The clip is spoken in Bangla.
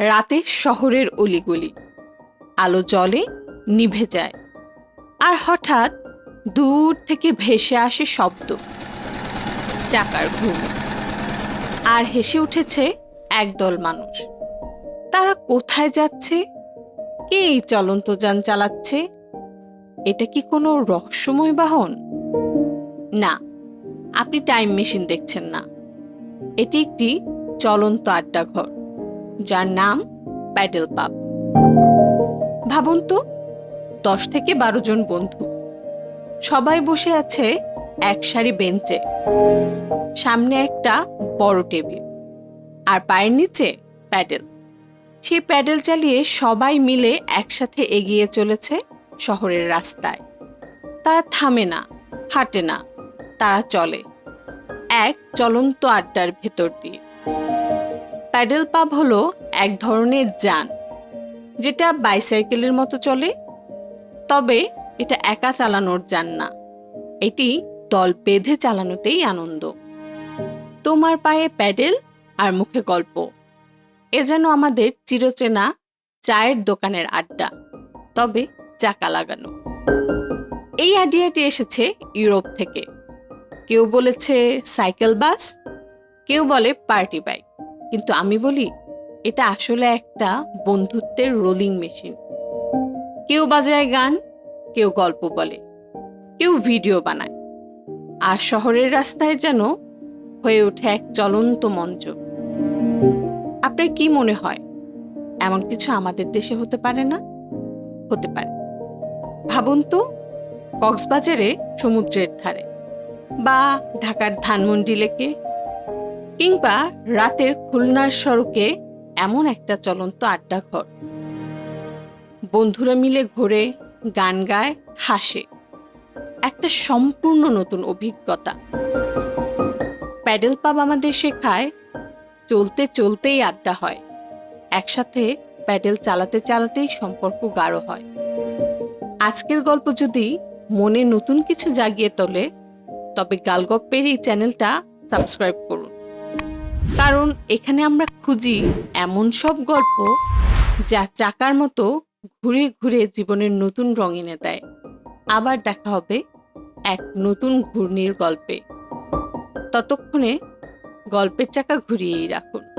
রাতে শহরের অলিগলি। আলো জলে নিভে যায়। আর হঠাৎ দূর থেকে ভেসে আসে শব্দ। চাকার ঘুম। আর হেসে উঠেছে একদল মানুষ। তারা কোথায় যাচ্ছে? কে এই চলন্ত যান চালাচ্ছে? এটা কি কোনো রহস্যময় বাহন? না, আপনি টাইম মেশিন দেখছেন না। এটি একটি চলন্ত আড্ডাঘর। যার নাম প্যাডেল পাব ভাবুন তো, দশ থেকে বারো জন বন্ধু। সবাই বসে আছে এক সারি বেঞ্চে। সামনে একটা বড় টেবিল। আর পায়ের নিচে প্যাডেল। সেই প্যাডেল চালিয়ে সবাই মিলে একসাথে এগিয়ে চলেছে শহরের রাস্তায়। তারা থামে না, হাঁটে না, তারা চলে। এক চলন্ত আড্ডার ভেতর দিয়ে। প্যাডেল পাব হলো এক ধরনের যান, যেটা বাইসাইকেলের মতো চলে, তবে এটা একা চালানোর যান না। এটি দল বেঁধে চালানোতেই আনন্দ। তোমার পায়ে প্যাডেল আর মুখে গল্প। এ যেন আমাদের চিরচেনা চায়ের দোকানের আড্ডা, তবে চাকা লাগানো। এই আইডিয়াটি এসেছে ইউরোপ থেকে। কেউ বলেছে সাইকেল বাস, কেউ বলে পার্টি বাইক। কিন্তু আমি বলি, এটা আসলে একটা বন্ধুত্বের রোলিং মেশিন কেউ বাজায় গান, কেউ গল্প বলে, কেউ ভিডিও বানায়। আর শহরের রাস্তায় যেন হয়ে ওঠে এক চলন্ত মঞ্চ। আপনার কি মনে হয়? এমন কিছু আমাদের দেশে হতে পারে না? হতে পারে। ভাবুন তো, কক্সবাজারে সমুদ্রের ধারে বা ঢাকার ধানমন্ডি লেকে কিংবা রাতের খুলনার সড়কে এমন একটা চলন্ত আড্ডা ঘর বন্ধুরা মিলে ঘোরে, গান গায়, হাসে। একটা সম্পূর্ণ নতুন অভিজ্ঞতা। প্যাডেল পাব আমাদের শেখায়, চলতে চলতেই আড্ডা হয়। একসাথে প্যাডেল চালাতে চালাতেই সম্পর্ক গাঢ় হয়। আজকের গল্প যদি মনে নতুন কিছু জাগিয়ে তোলে, তবে গালগপ্পের এই চ্যানেলটা সাবস্ক্রাইব করুন। কারণ এখানে আমরা খুঁজি এমন সব গল্প যা চাকার মতো ঘুরে ঘুরে জীবনের নতুন রং এনে দেয়। আবার দেখা হবে এক নতুন ঘূর্ণির গল্পে। ততক্ষণে গল্পের চাকা ঘুরিয়েই রাখুন।